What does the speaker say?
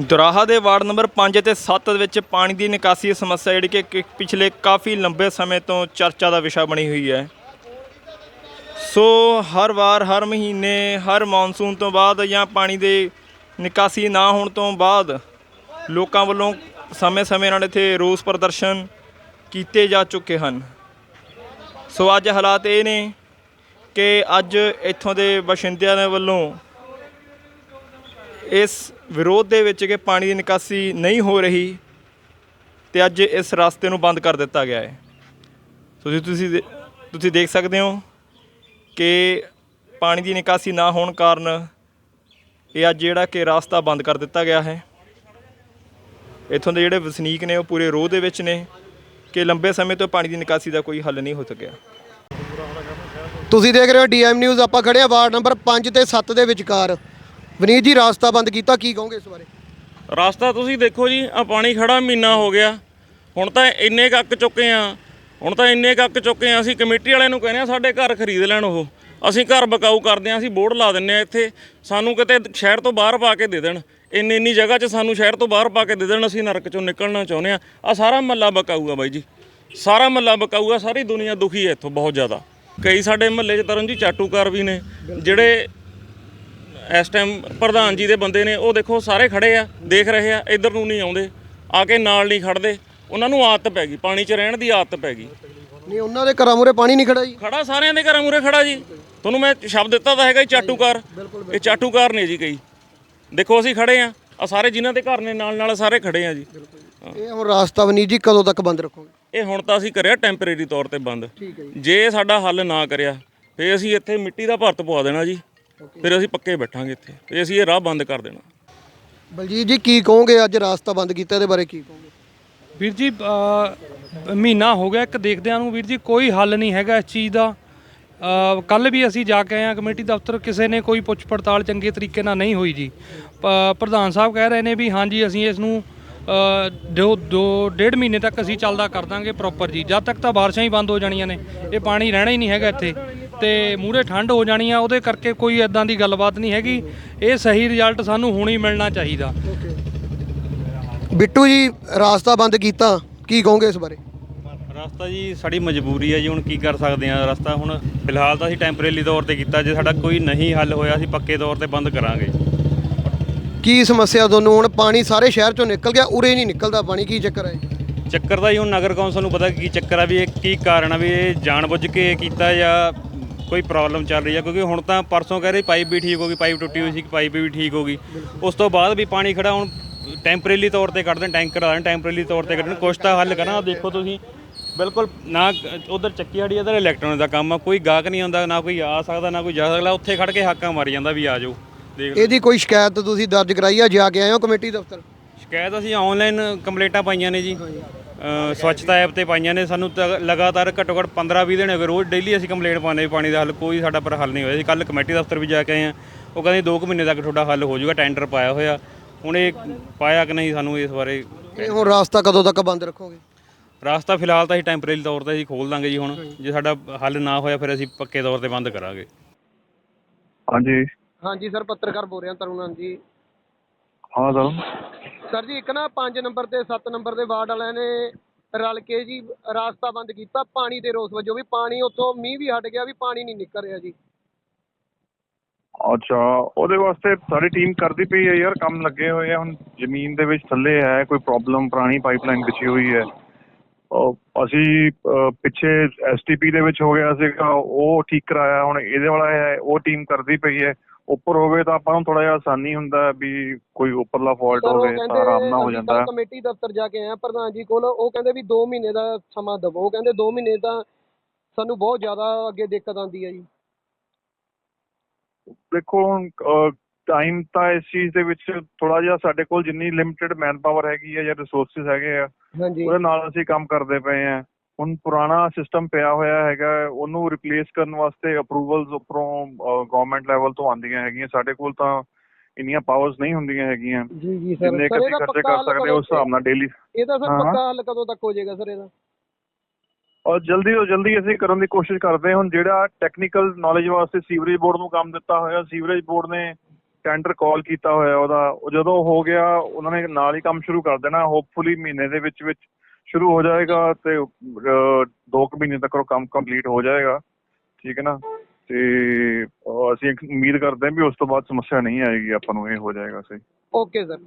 ਦੁਰਾਹਾ ਦੇ ward number 5 ਅਤੇ 7 ਦੇ ਵਿੱਚ ਪਾਣੀ ਦੀ ਨਿਕਾਸੀ ਦੀ ਸਮੱਸਿਆ ਜਿਹੜੀ ਕਿ ਕਿ ਪਿਛਲੇ ਕਾਫੀ ਲੰਬੇ ਸਮੇਂ ਤੋਂ ਚਰਚਾ ਦਾ ਵਿਸ਼ਾ ਬਣੀ ਹੋਈ ਹੈ। ਸੋ ਹਰ ਵਾਰ, ਹਰ ਮਹੀਨੇ, ਹਰ ਮੌਨਸੂਨ ਤੋਂ ਬਾਅਦ ਜਾਂ ਪਾਣੀ ਦੇ ਨਿਕਾਸੀ ਨਾ ਹੋਣ ਤੋਂ ਬਾਅਦ ਲੋਕਾਂ ਵੱਲੋਂ ਸਮੇਂ-ਸਮੇਂ ਨਾਲ ਇੱਥੇ ਰੋਸ ਪ੍ਰਦਰਸ਼ਨ ਕੀਤੇ ਜਾ ਚੁੱਕੇ ਹਨ। ਸੋ ਅੱਜ ਹਾਲਾਤ ਇਹ ਨੇ ਕਿ ਅੱਜ ਇੱਥੋਂ ਦੇ ਬਾਸ਼ਿੰਦਿਆਂ ਦੇ ਵੱਲੋਂ ਇਸ ਵਿਰੋਧ ਦੇ ਵਿੱਚ ਕਿ ਪਾਣੀ ਦੀ ਨਿਕਾਸੀ ਨਹੀਂ ਹੋ ਰਹੀ ਤੇ ਅੱਜ ਇਸ ਰਸਤੇ ਨੂੰ ਬੰਦ ਕਰ ਦਿੱਤਾ ਗਿਆ ਹੈ। ਸੋ ਤੁਸੀਂ ਦੇ- ਤੁਸੀਂ ਦੇਖ ਸਕਦੇ ਹੋ ਕਿ ਪਾਣੀ ਦੀ ਨਿਕਾਸੀ ਨਾ ਹੋਣ ਕਾਰਨ ਇਹ ਅੱਜ ਜਿਹੜਾ ਕਿ ਰਸਤਾ ਬੰਦ ਕਰ ਦਿੱਤਾ ਗਿਆ ਹੈ। ਇੱਥੋਂ ਦੇ ਜਿਹੜੇ ਵਸਨੀਕ ਨੇ ਉਹ ਪੂਰੇ ਰੋਹ ਦੇ ਵਿੱਚ ਨੇ ਕਿ ਲੰਬੇ ਸਮੇਂ ਤੋਂ ਪਾਣੀ ਦੀ ਨਿਕਾਸੀ ਦਾ ਕੋਈ ਹੱਲ ਨਹੀਂ ਹੋ ਸਕਿਆ। ਤੁਸੀਂ ਦੇਖ ਰਹੇ ਹੋ ਡੀਐਮ ਨਿਊਜ਼, ਆਪਾਂ ਖੜੇ ਆ ਵਾਰਡ ਨੰਬਰ 5 ਤੇ 7 ਦੇ ਵਿਚਕਾਰ। ਵਿਨੀਤ ਜੀ, ਰਾਸਤਾ ਬੰਦ ਕੀਤਾ, ਕੀ ਕਹੋਗੇ ਇਸ ਬਾਰੇ? ਰਾਸਤਾ ਤੁਸੀਂ ਦੇਖੋ ਜੀ ਆ ਪਾਣੀ ਖੜਾ ਮਹੀਨਾ ਹੋ ਗਿਆ। ਹੁਣ ਤਾਂ ਇੰਨੇ ਕੱਕ ਚੁੱਕੇ ਆ, ਹੁਣ ਤਾਂ ਇੰਨੇ ਕੱਕ ਚੁੱਕੇ ਆ, ਅਸੀਂ ਕਮੇਟੀ ਵਾਲਿਆਂ ਨੂੰ ਕਹਿੰਦੇ ਆ, ਸਾਡੇ ਘਰ ਖਰੀਦ ਲੈਣ ਉਹ। ਅਸੀਂ ਘਰ ਬਕਾਊ ਕਰਦੇ ਆ, ਅਸੀਂ ਬੋਰਡ ਲਾ ਦਿੰਨੇ ਆ ਇੱਥੇ। ਸਾਨੂੰ ਕਿਤੇ ਸ਼ਹਿਰ ਤੋਂ ਬਾਹਰ ਪਾ ਕੇ ਦੇ ਦੇਣ। ਇੰਨੀ ਇੰਨੀ ਜਗ੍ਹਾ 'ਚ ਸਾਨੂੰ ਸ਼ਹਿਰ ਤੋਂ ਬਾਹਰ ਪਾ ਕੇ ਦੇ ਦੇਣ, ਅਸੀਂ ਨਰਕ 'ਚੋਂ ਨਿਕਲਣਾ ਚਾਹੁੰਦੇ ਆ। ਆ ਸਾਰਾ ਮੱਲਾ ਬਕਾਊ ਆ ਬਾਈ ਜੀ। ਸਾਰਾ ਮੱਲਾ ਬਕਾਊ ਆ, ਸਾਰੀ ਦੁਨੀਆ ਦੁਖੀ ਹੈ ਇੱਥੋਂ ਬਹੁਤ ਜ਼ਿਆਦਾ। ਕਈ ਸਾਡੇ ਮਹੱਲੇ 'ਚ ਤਰਨ ਜੀ ਚਾਟੂਕਾਰ ਵੀ ਨੇ, ਜਿਹੜੇ ਇਸ ਟਾਈਮ ਪ੍ਰਧਾਨ ਜੀ ਦੇ ਬੰਦੇ ਨੇ ਉਹ ਦੇਖੋ ਸਾਰੇ ਖੜੇ ਆ ਦੇਖ ਰਹੇ ਆ ਇੱਧਰ ਨੂੰ ਨਹੀਂ ਆਉਂਦੇ ਆ ਕੇ ਨਾਲ ਨਹੀਂ ਖੜਦੇ। ਉਹਨਾਂ ਨੂੰ ਆਦਤ ਪੈ ਗਈ ਪਾਣੀ 'ਚ ਰਹਿਣ ਦੀ ਆਦਤ ਪੈ ਗਈ। ਨਹੀਂ ਉਹਨਾਂ ਦੇ ਘਰਾਂ ਮੂਰੇ ਪਾਣੀ ਨਹੀਂ ਖੜਾ ਜੀ। ਖੜਾ ਸਾਰਿਆਂ ਦੇ ਘਰਾਂ ਮੂਰੇ ਖੜਾ ਜੀ। ਤੁਹਾਨੂੰ ਮੈਂ ਸ਼ਬਦ ਦਿੱਤਾ ਤਾਂ ਹੈਗਾ ਜੀ ਚਾਟੂਕਾਰ। ਇਹ ਚਾਟੂਕਾਰ ਨੇ ਜੀ ਕਈ ਦੇਖੋ ਅਸੀਂ ਖੜੇ ਆ ਆ ਸਾਰੇ ਜਿਨ੍ਹਾਂ ਦੇ ਘਰ ਨੇ ਨਾਲ ਨਾਲ ਸਾਰੇ ਖੜੇ ਆ ਜੀ। ਇਹ ਹੁਣ ਰਾਸਤਾ ਵਨੀਤ ਜੀ ਕਦੋਂ ਤੱਕ ਬੰਦ ਰੱਖੋਗੇ? ਇਹ ਹੁਣ ਤਾਂ ਅਸੀਂ ਕਰਿਆ ਟੈਂਪਰੇਰੀ ਤੌਰ ਤੇ ਬੰਦ। ਹੈ ਜੇ। ਸਾਡਾ ਹੱਲ ਨਾ ਕਰਿਆ ਫੇ ਅਸੀਂ ਇੱਥੇ ਮਿੱਟੀ ਦਾ ਭਰਤ ਪਵਾ ਦੇਣਾ ਜੀ। ਫਿਰ ਅਸੀਂ ਪੱਕੇ ਬੈਠਾਂਗੇ ਇੱਥੇ ਫੇ ਅਸੀਂ ਇਹ ਰਾਹ ਬੰਦ ਕਰ ਦੇਣਾ। ਬਲਜੀਤ ਜੀ ਕੀ ਕਹੋਗੇ ਅੱਜ ਰਾਸਤਾ ਬੰਦ ਕੀਤਾ ਇਹਦੇ ਬਾਰੇ ਕੀ ਕਹੋਗੇ? ਵੀਰ ਜੀ ਅ, ਮਹੀਨਾ ਹੋ ਗਿਆ ਇੱਕ ਦੇਖਦਿਆਂ ਨੂੰ ਵੀਰ ਜੀ ਕੋਈ ਹੱਲ ਨਹੀਂ ਹੈਗਾ ਇਸ ਚੀਜ਼ ਦਾ। ਕੱਲ ਵੀ ਅਸੀਂ ਜਾ ਕੇ ਆਏ ਹਾਂ ਕਮੇਟੀ ਦਫ਼ਤਰ ਕਿਸੇ ਨੇ ਕੋਈ ਪੁੱਛ ਪੜਤਾਲ ਚੰਗੇ ਤਰੀਕੇ ਨਾਲ ਨਹੀਂ ਹੋਈ ਜੀ। ਪ- ਪ੍ਰਧਾਨ ਸਾਹਿਬ ਕਹਿ ਰਹੇ ਨੇ ਵੀ ਹਾਂਜੀ ਅਸੀਂ ਇਸ ਨੂੰ ਅ, ਦੋ ਦੋ ਡੇਢ ਮਹੀਨੇ ਤੱਕ ਅਸੀਂ ਚੱਲਦਾ ਕਰ ਦਾਂਗੇ ਪ੍ਰੋਪਰ ਜੀ। ਜਦ ਤੱਕ ਤਾਂ ਬਾਰਿਸ਼ਾਂ ਹੀ ਬੰਦ ਹੋ ਜਾਣੀਆਂ ਨੇ ਇਹ ਪਾਣੀ ਰਹਿਣਾ ਹੀ ਨਹੀਂ ਹੈਗਾ ਇੱਥੇ। ਤੇ ਮੂਰੇ ਠੰਡ ਹੋ ਜਾਣੀ ਆ ਉਹਦੇ ਕਰਕੇ ਕੋਈ ਐਦਾਂ ਦੀ ਗੱਲਬਾਤ ਨਹੀਂ ਹੈਗੀ। ਇਹ ਸਹੀ ਰਿਜ਼ਲਟ ਸਾਨੂੰ ਹੁਣ ਹੀ ਮਿਲਣਾ ਚਾਹੀਦਾ। ਬਿੱਟੂ ਜੀ ਰਾਸਤਾ ਬੰਦ ਕੀਤਾ ਕੀ ਕਹੋਗੇ ਇਸ ਬਾਰੇ? ਰਸਤਾ ਜੀ ਸਾਡੀ ਮਜਬੂਰੀ ਹੈ ਜੀ ਹੁਣ ਕੀ ਕਰ ਸਕਦੇ ਹਾਂ ਰਸਤਾ ਹੁਣ ਫਿਲਹਾਲ ਤਾਂ ਅਸੀਂ ਟੈਂਪਰੇਰੀ ਤੌਰ ਤੇ ਕੀਤਾ ਜੇ ਸਾਡਾ ਕੋਈ ਨਹੀਂ ਹੱਲ ਹੋਇਆ ਅਸੀਂ ਪੱਕੇ ਤੌਰ ਤੇ ਬੰਦ ਕਰਾਂਗੇ। ਕੀ ਸਮੱਸਿਆ ਤੁਹਾਨੂੰ? ਹੁਣ ਪਾਣੀ ਸਾਰੇ ਸ਼ਹਿਰ ਚੋਂ ਨਿਕਲ ਗਿਆ ਉਰੇ ਨਹੀਂ ਨਿਕਲਦਾ ਪਾਣੀ ਕੀ ਚੱਕਰ ਹੈ ਚੱਕਰ ਦਾ ਜੀ ਹੁਣ ਨਗਰ ਕੌਂਸਲ ਨੂੰ ਪਤਾ ਕੀ ਚੱਕਰ ਆ ਵੀ ਇਹ ਕੀ ਕਾਰਨ ਆ ਵੀ ਇਹ ਜਾਣਬੁੱਝ ਕੇ ਕੀਤਾ ਜਾਂ ਕੋਈ ਪ੍ਰੋਬਲਮ ਚੱਲ ਰਹੀ ਆ ਕਿਉਂਕਿ ਹੁਣ ਤਾਂ ਪਰਸੋਂ ਕਹਿ ਰਹੇ ਪਾਈਪ ਵੀ ਠੀਕ ਹੋ ਗਈ ਪਾਈਪ ਟੁੱਟੀ ਹੋਈ ਸੀ ਪਾਈਪ ਵੀ ਠੀਕ ਹੋ ਗਈ। ਉਸ ਤੋਂ ਬਾਅਦ ਵੀ ਪਾਣੀ ਖੜਾ ਹੁਣ ਟੈਂਪਰੇਰੀ ਤੌਰ ਤੇ ਕੱਢਦੇ ਟੈਂਕਰ ਆ ਟੈਂਪਰੇਰੀ ਤੌਰ ਤੇ ਕੱਢਣ ਕੁਛ ਤਾਂ ਹੱਲ ਕਰਾਂ ਆਹ ਦੇਖੋ ਤੁਸੀਂ ਬਿਲਕੁਲ ਨਾ ਉਧਰ ਚੱਕੀ ਸਾਡੀ ਇਧਰ ਇਲੈਕਟ੍ਰੋਨਿਕ ਦਾ ਕੰਮ ਆ ਕੋਈ ਗਾਹਕ ਨਹੀਂ ਆਉਂਦਾ ਨਾ ਕੋਈ ਆ ਸਕਦਾ ਨਾ ਕੋਈ ਜਾ ਸਕਦਾ ਉੱਥੇ ਖੜ ਕੇ ਹਾਕਾਂ ਮਾਰੀ ਜਾਂਦਾ ਵੀ ਆ ਜਾਓ ਦੇਖ ਲਓ। ਇਹਦੀ ਕੋਈ ਸ਼ਿਕਾਇਤ ਤੁਸੀਂ ਦਰਜ ਕਰਾਈ ਆ ਜਾ ਕੇ ਆਏ ਹੋ ਕਮੇਟੀ ਦਫ਼ਤਰ? ਸ਼ਿਕਾਇਤ ਅਸੀਂ ਆਨਲਾਈਨ ਕੰਪਲੇਂਟਾਂ ਪਾਈਆਂ ਨੇ ਜੀ। ਸਵੱਛਤਾ ਐਪ ਤੇ ਪਾਈਆਂ ਨੇ। ਸਾਨੂੰ ਤਾਂ ਲਗਾਤਾਰ ਘੱਟੋ ਘੱਟ 15-20 ਦਿਨ ਹੋ ਗਏ। ਰੋਜ਼ ਡੇਲੀ ਅਸੀਂ ਕੰਪਲੇਂਟ ਪਾਉਂਦੇ ਪਾਣੀ ਦਾ ਹੱਲ ਕੋਈ ਸਾਡਾ ਪਰ ਹੱਲ ਨਹੀਂ ਹੋਇਆ। ਸੀ ਕੱਲ ਕਮੇਟੀ ਦਫ਼ਤਰ ਵੀ ਜਾ ਕੇ ਆਏ ਆ ਉਹ ਕਹਿੰਦੇ 2 ਮਹੀਨੇ ਤੱਕ ਤੁਹਾਡਾ ਹੱਲ ਹੋ ਜਾਊਗਾ ਟੈਂਡਰ ਪਾਇਆ ਹੋਇਆ। ਹੁਣ ਇਹ ਪਾਇਆ ਕਿ ਨਹੀਂ ਸਾਨੂੰ ਇਸ ਬਾਰੇ ਇਹ ਹੁਣ ਰਾਸਤਾ ਕਦੋਂ ਤੱਕ ਬੰਦ ਰੱਖੋਗੇ? ਰਾਸਤਾ ਫਿਲਹਾਲ ਤਾਂ ਅਸੀਂ ਟੈਂਪਰੇਰੀ ਤੌਰ ਤੇ ਅਸੀਂ ਖੋਲ ਦਾਂਗੇ ਜੀ ਹੁਣ। ਜੇ ਸਾਡਾ ਹੱਲ ਨਾ ਹੋਇਆ ਫਿਰ ਅਸੀਂ ਪੱਕੇ ਤੌਰ ਤੇ ਬੰਦ ਕਰਾਂਗੇ। ਹਾਂਜੀ। ਹਾਂਜੀ ਸਰ ਪੱਤਰਕਾਰ ਬੋਲ ਰਿਹਾ ਤਰੁਣਨ ਜੀ। ਹਾਂ ਸਰ। ਸਰ ਜੀ, ਇੱਕ ਨਾ 5 ਨੰਬਰ ਤੇ 7 ਨੰਬਰ ਦੇ ਵਾਰਡ ਵਾਲਿਆਂ ਨੇ ਰਲ ਕੇ ਜੀ ਰਾਸਤਾ ਬੰਦ ਕੀਤਾ, ਪਾਣੀ ਦੇ ਰੋਸ ਵਜੋਂ ਵੀ ਪਾਣੀ ਉੱਥੋਂ ਮੀਂਹ ਵੀ ਹਟ ਗਿਆ ਵੀ ਪਾਣੀ ਨਹੀਂ ਨਿਕਲ ਰਿਹਾ ਜੀ। ਅੱਛਾ, ਉਹਦੇ ਵਾਸਤੇ ਸਾਡੀ ਟੀਮ ਕਰਦੀ ਪਈ ਹੈ ਯਾਰ, ਕੰਮ ਲੱਗੇ ਹੋਏ ਆ ਹੁਣ, ਜ਼ਮੀਨ ਦੇ ਵਿੱਚ ਥੱਲੇ ਹੈ, ਕੋਈ ਪ੍ਰੋਬਲਮ ਪੁਰਾਣੀ ਪਾਈਪਲਾਈਨ ਵਿਛੀ ਹੋਈ ਹੈ। ਅਸੀਂ ਪਿੱਛੇ ਐਸਟੀਪੀ ਦੇ ਵਿੱਚ ਹੋ ਗਿਆ ਸੀਗਾ ਉਹ ਠੀਕ ਕਰਾਇਆ ਹੁਣ ਇਹਦੇ ਵਾਲਾ ਹੈ ਉਹ ਟੀਮ ਕਰਦੀ ਪਈ ਹੈ। ਉੱਪਰ ਹੋਵੇ ਤਾਂ ਆਪਾਂ ਨੂੰ ਥੋੜਾ ਜਿਹਾ ਆਸਾਨੀ ਹੁੰਦਾ ਵੀ ਕੋਈ ਉੱਪਰਲਾ ਫਾਲਟ ਹੋਵੇ ਤਾਂ ਆਰਾਮ ਨਾਲ ਹੋ ਜਾਂਦਾ। ਹੈ ਕਮੇਟੀ ਦਫ਼ਤਰ ਜਾ ਕੇ ਆਏ ਆ ਪ੍ਰਧਾਨ ਜੀ ਕੋਲ ਉਹ ਕਹਿੰਦੇ ਵੀ 2 ਮਹੀਨੇ ਦਾ ਸਮਾਂ ਦਵੋ। ਉਹ ਕਹਿੰਦੇ 2 ਮਹੀਨੇ ਤਾਂ ਸਾਨੂੰ ਬਹੁਤ ਜ਼ਿਆਦਾ ਅੱਗੇ ਦਿੱਕਤ ਆਉਂਦੀ ਹੈ ਜੀ। ਦੇਖੋ ਹੁਣ ਟਾਈਮ ਤਾਂ ਇਸ ਚੀਜ਼ ਦੇ ਵਿੱਚ ਥੋੜਾ ਜਿਹਾ ਸਾਡੇ ਕੋਲ ਜਿੰਨੀ ਲਿਮਿਟਿਡ ਮੈਨ ਪਾਵਰ ਹੈਗੀ ਹੈ ਜਾਂ ਰਿਸੋਰਸਸ ਹੈਗੇ ਆ ਉਹਦੇ ਨਾਲ ਅਸੀਂ ਕੰਮ ਕਰਦੇ ਪਏ ਆ। ਹੁਣ ਪੁਰਾਣਾ ਸਿਸਟਮ ਪਿਆ ਹੋਇਆ ਹੈਗਾ ਉਹਨੂੰ ਰਿਪਲੇਸ ਕਰਨ ਵਾਸਤੇ ਅਪਰੂਵਲਸ ਉੱਪਰੋਂ ਗਵਰਨਮੈਂਟ ਲੈਵਲ ਤੋਂ ਆਉਂਦੀਆਂ ਹੈਗੀਆਂ। ਸਾਡੇ ਕੋਲ ਤਾਂ ਇੰਨੀਆਂ ਪਾਵਰਸ ਨਹੀਂ ਹੁੰਦੀਆਂ ਹੈਗੀਆਂ। ਜੀ ਜੀ ਸਰ। ਜਿੰਨੇ ਖਰਚੇ ਪੱਕਾ ਕਰ ਸਕਦੇ ਉਸ ਕਦੋਂ- ਹਿਸਾਬ ਨਾਲ ਡੇਲੀ ਇਹਦਾ ਸਰ। ਪੱਕਾ ਹੱਲ ਕਦੋਂ ਤੱਕ ਹੋ ਜਾਏਗਾ ਸਰ ਇਹਦਾ? ਔਰ ਜਲਦੀ ਤੋਂ ਜਲਦੀ ਅਸੀਂ ਕਰਨ ਦੀ ਕੋਸ਼ਿਸ਼ ਕਰਦੇ ਹਾਂ। ਹੁਣ ਜਿਹੜਾ ਟੈਕਨੀਕਲ ਨੌਲੇਜ ਵਾਸਤੇ ਸੀਵਰੇਜ ਬੋਰਡ ਨੂੰ ਕੰਮ ਦਿੱਤਾ ਹੋਇਆ ਸੀਵਰੇਜ ਬੋਰਡ ਨੇ ਟੈਂਡਰ ਕਾਲ ਕੀਤਾ ਹੋਇਆ ਉਹਦਾ, ਉਹ ਜਦੋਂ ਹੋ ਗਿਆ, ਉਹਨਾਂ ਨੇ ਨਾਲ ਹੀ ਕੰਮ ਸ਼ੁਰੂ ਕਰ ਦੇਣਾ ਹੋਪਫੁਲੀ ਮਹੀਨੇ ਦੇ ਵਿੱਚ ਵਿੱਚ ਸ਼ੁਰੂ ਹੋ ਜਾਏਗਾ ਤੇ 2 ਕੁ ਮਹੀਨੇ ਤੱਕ ਉਹ ਕੰਮ ਕੰਪਲੀਟ ਹੋ ਜਾਏਗਾ, ਠੀਕ ਹੈ ਨਾ? ਤੇ ਅਸੀਂ ਉਮੀਦ ਕਰਦੇ ਹਾਂ ਵੀ ਉਸ ਤੋਂ ਬਾਅਦ ਸਮੱਸਿਆ ਨਹੀਂ ਆਏਗੀ, ਆਪਾਂ ਨੂੰ ਇਹ ਹੋ ਜਾਏਗਾ ਸਹੀ। Okay sir